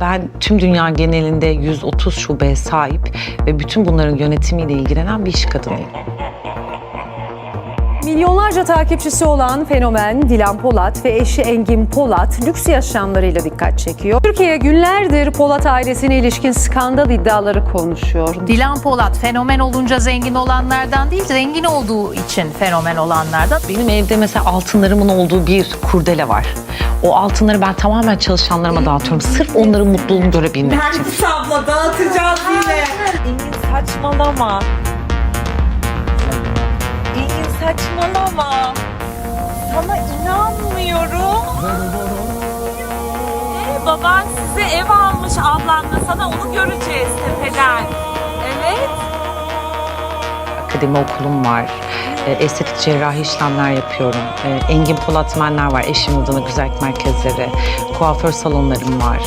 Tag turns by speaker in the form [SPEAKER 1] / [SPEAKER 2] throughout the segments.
[SPEAKER 1] Ben tüm dünya genelinde 130 şubeye sahip ve bütün bunların yönetimiyle ilgilenen bir iş kadınıyım.
[SPEAKER 2] Milyonlarca takipçisi olan fenomen Dilan Polat ve eşi Engin Polat lüks yaşamlarıyla dikkat çekiyor. Türkiye günlerdir Polat ailesine ilişkin skandal iddiaları konuşuyor.
[SPEAKER 3] Dilan Polat fenomen olunca zengin olanlardan değil, zengin olduğu için fenomen olanlardan.
[SPEAKER 1] Benim evde mesela altınlarımın olduğu bir kurdele var. O altınları ben tamamen çalışanlarıma dağıtıyorum. Sırf onların mutluluğunu görebilmek için.
[SPEAKER 4] Nergis abla dağıtacağız yine. Engin saçmalama. Saçmalama. Sana inanmıyorum. Ee, baban size ev almış ablanla. Sana onu göreceğiz tepeden. Evet.
[SPEAKER 1] Akademi okulum var. E, Estetik cerrahi işlemler yapıyorum. E, Engin Polat Menler var. Eşim adına güzellik merkezleri. Kuaför salonlarım var.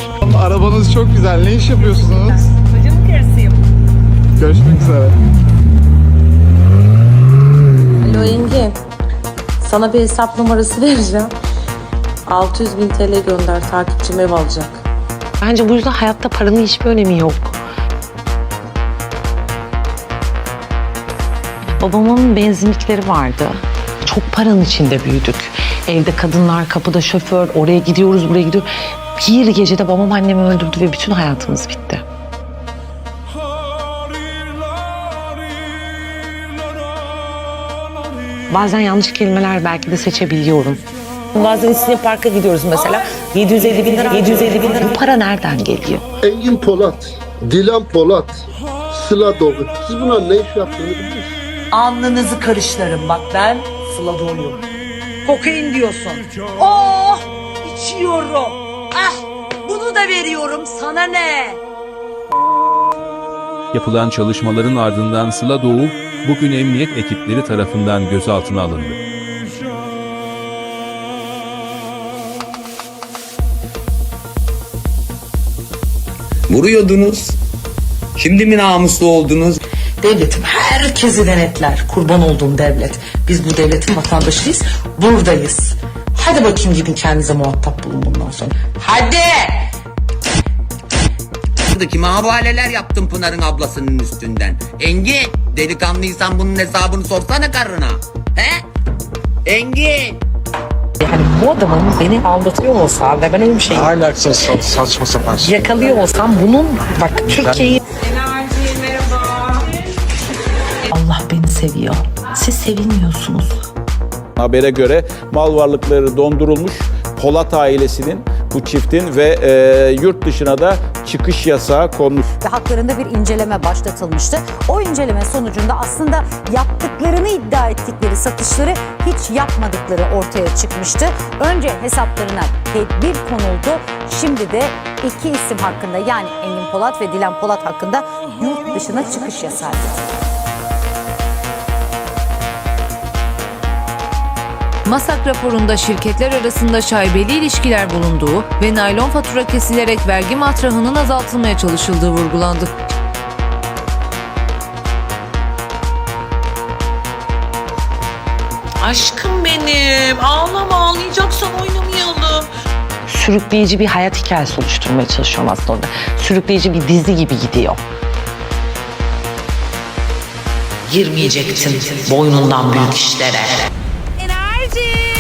[SPEAKER 5] Arabanız çok güzel. Ne iş yapıyorsunuz?
[SPEAKER 4] Bacının karısıyım.
[SPEAKER 5] Görüşmek üzere.
[SPEAKER 6] Alo Engin. Sana bir hesap numarası vereceğim. 600 bin TL gönder takipçim ev alacak.
[SPEAKER 1] Bence bu yüzden hayatta paranın hiçbir önemi yok. Babamın benzinlikleri vardı. Çok paranın içinde büyüdük. Evde kadınlar, kapıda şoför, oraya gidiyoruz, buraya gidiyoruz. Bir gecede babam annemi öldürdü ve bütün hayatımız bitti. Bazen yanlış kelimeler belki de seçebiliyorum. Bazen İstinye Park'a gidiyoruz mesela. 750 bin lira, 750 bin lira. Bu para nereden geliyor?
[SPEAKER 7] Engin Polat, Dilan Polat, Sıla Doğu. Siz buna ne iş yaptığını bilirsiniz.
[SPEAKER 8] Alnınızı karıştırırım bak ben Sıla Doğu'yum. Kokain diyorsun. Oh içiyorum. Ah bunu da veriyorum sana ne?
[SPEAKER 9] Yapılan çalışmaların ardından Sıla Doğu, bugün emniyet ekipleri tarafından gözaltına alındı.
[SPEAKER 10] Vuruyordunuz. Şimdi mi namuslu oldunuz?
[SPEAKER 8] Devletim herkesi denetler. Kurban olduğum devlet. Biz bu devletin vatandaşıyız. Buradayız. Hadi bakayım gidin kendinize muhatap bulun bundan sonra. Hadi!
[SPEAKER 10] Buradaki havaleler yaptım Pınar'ın ablasının üstünden. Engin, delikanlıysan bunun hesabını sorsana karına. He? Engin.
[SPEAKER 1] Yani bu adamın beni aldatıyor olsa ve ben öyle bir şey
[SPEAKER 5] Hala sa- saçma sapan şey.
[SPEAKER 1] yakalıyor olsam bunun bak Türkiye'yi
[SPEAKER 4] Enerji merhaba.
[SPEAKER 1] Allah beni seviyor. Siz sevilmiyorsunuz.
[SPEAKER 11] Habere göre mal varlıkları dondurulmuş Polat ailesinin bu çiftin ve e, yurt dışına da çıkış yasağı konmuş.
[SPEAKER 2] Ve haklarında bir inceleme başlatılmıştı. O inceleme sonucunda aslında yaptıklarını iddia ettikleri satışları hiç yapmadıkları ortaya çıkmıştı. Önce hesaplarına tedbir konuldu. Şimdi de iki isim hakkında yani Engin Polat ve Dilan Polat hakkında yurt dışına çıkış yasağı.
[SPEAKER 3] Masak raporunda şirketler arasında şaibeli ilişkiler bulunduğu ve naylon fatura kesilerek vergi matrahının azaltılmaya çalışıldığı vurgulandı.
[SPEAKER 4] Aşkım benim. Ağlama ağlayacaksan oynamayalım.
[SPEAKER 1] Sürükleyici bir hayat hikayesi oluşturmaya çalışıyorum aslında orada. Sürükleyici bir dizi gibi gidiyor.
[SPEAKER 8] Girmeyecektin boynundan büyük işlere.
[SPEAKER 3] チ。